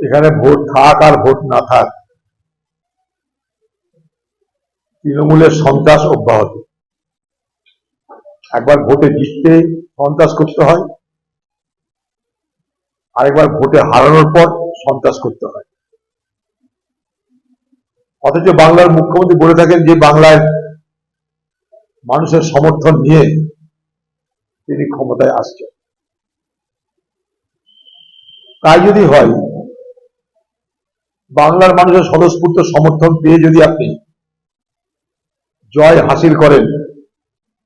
এখানে ভোট থাক আর ভোট না থাক, তৃণমূলের সন্ত্রাস অব্যাহত। একবার ভোটে জিততে সন্ত্রাস করতে হয়, আরেকবার ভোটে হারানোর পর সন্ত্রাস করতে হয়। অথচ বাংলার মুখ্যমন্ত্রী বলে থাকেন যে, বাংলায় মানুষের সমর্থন নিয়ে তিনি ক্ষমতায় আসছেন। তাই যদি হয়, বাংলার মানুষের স্বতঃস্ফূর্ত সমর্থন পেয়ে যদি আপনি জয় হাসিল করেন,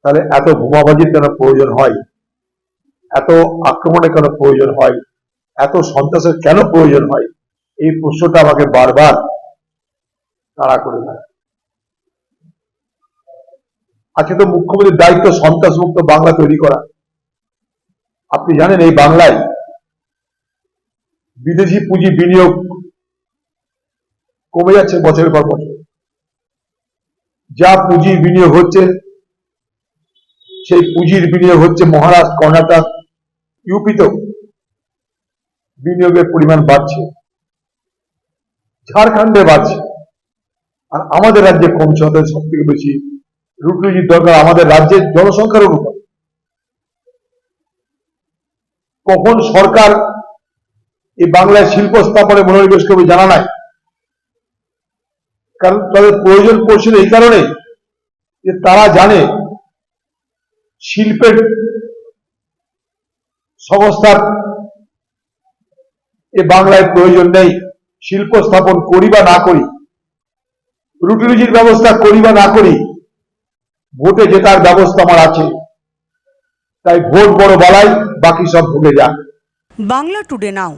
তাহলে এত বোমাবাজির কেন প্রয়োজন হয়? এত আক্রমণের কেন প্রয়োজন হয়? এত সন্ত্রাসের কেন প্রয়োজন হয়? এই প্রশ্নটা আমাকে বারবার তাড়া করে দেয়। আজকে তো মুখ্যমন্ত্রীর দায়িত্ব সন্ত্রাস মুক্ত বাংলা তৈরি করা। আপনি জানেন এই বাংলায় বিদেশি পুঁজি বিনিয়োগ কমে যাচ্ছে বছরের পর বছর। যা পুঁজির বিনিয়োগ হচ্ছে, সেই পুঁজির বিনিয়োগ হচ্ছে মহারাষ্ট্র, কর্ণাটক, ইউপিতেও বিনিয়োগের পরিমাণ বাড়ছে। ঝাড়খণ্ডে বাড়ছে। আর আমাদের রাজ্যে কমছে ওদের সব থেকে বেশি রুটির দরকার আমাদের রাজ্যের জনসংখ্যার অনুপাত। কখন সরকার এই বাংলায় শিল্প স্থাপনে মনোনিবেশ করবে জানা নাই। কারণ তাদের প্রয়োজন পড়ছিল এই কারণে যে তারা জানে শিল্পের সংস্থার এ বাংলায় প্রয়োজন নেই, শিল্প স্থাপন করি বা না করি রুটি রুজির ব্যবস্থা করি বা না করি, ভোটে জেতার ব্যবস্থা আমার আছে। তাই ভোট বড় বলাই, বাকি সব ভুলে যাক বাংলা টুডে নাও।